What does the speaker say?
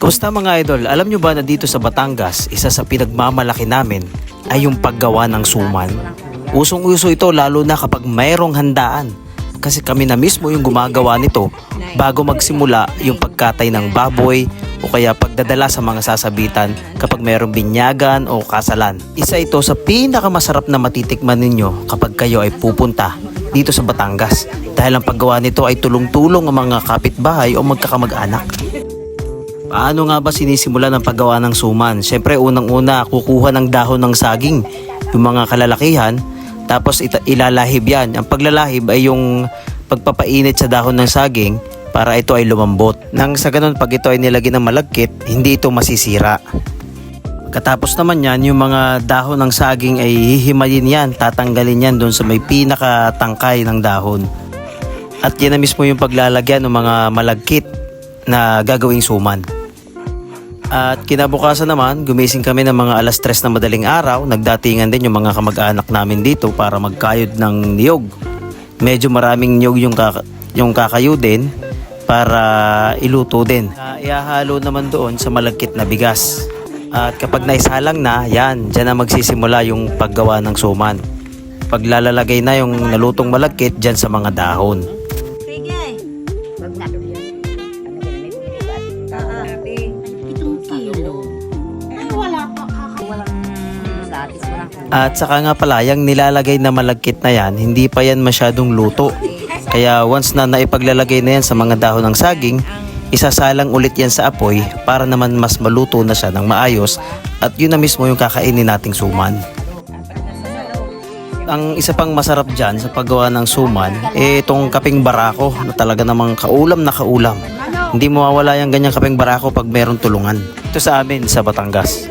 Kumusta mga idol? Alam nyo ba na dito sa Batangas, isa sa pinagmamalaki namin ay yung paggawa ng suman? Usong-uso ito lalo na kapag mayroong handaan. Kasi kami na mismo yung gumagawa nito bago magsimula yung pagkatay ng baboy o kaya pagdadala sa mga sasabitan kapag mayroong binyagan o kasalan. Isa ito sa pinakamasarap na matitikman ninyo kapag kayo ay pupunta dito sa Batangas dahil ang paggawa nito ay tulong-tulong ang mga kapitbahay o magkakamag-anak. Paano nga ba sinisimula ng paggawa ng suman? Siyempre unang-una kukuha ng dahon ng saging, yung mga kalalakihan, tapos ilalahib yan. Ang paglalahib ay yung pagpapainit sa dahon ng saging para ito ay lumambot. Nang sa ganun pag ito ay nilagyan ng malagkit, hindi ito masisira. Katapos naman yan, yung mga dahon ng saging ay hihimayin yan, tatanggalin yan doon sa may pinakatangkay ng dahon. At yan na mismo yung paglalagyan ng mga malagkit na gagawing suman. At kinabukasan naman, gumising kami ng mga alas 3 na madaling araw. Nagdatingan din yung mga kamag-anak namin dito para magkayod ng niyog. Medyo maraming niyog yung, kaka- yung kakayo din para iluto din. Uh, ihahalo naman doon sa malagkit na bigas. At kapag naisalang na, yan, dyan na magsisimula yung paggawa ng suman. Paglalalagay na yung nalutong malagkit dyan sa mga dahon. At saka nga pala, yung nilalagay na malagkit na yan, hindi pa yan masyadong luto. Kaya once na naipaglalagay na yan sa mga dahon ng saging, isasalang ulit yan sa apoy para naman mas maluto na siya ng maayos at yun na mismo yung kakainin nating suman. Ang isa pang masarap dyan sa paggawa ng suman, eh itong kaping barako na talaga namang kaulam na kaulam. Hindi mawawala yung ganyang kaping barako pag meron tulungan. Ito sa amin sa Batangas.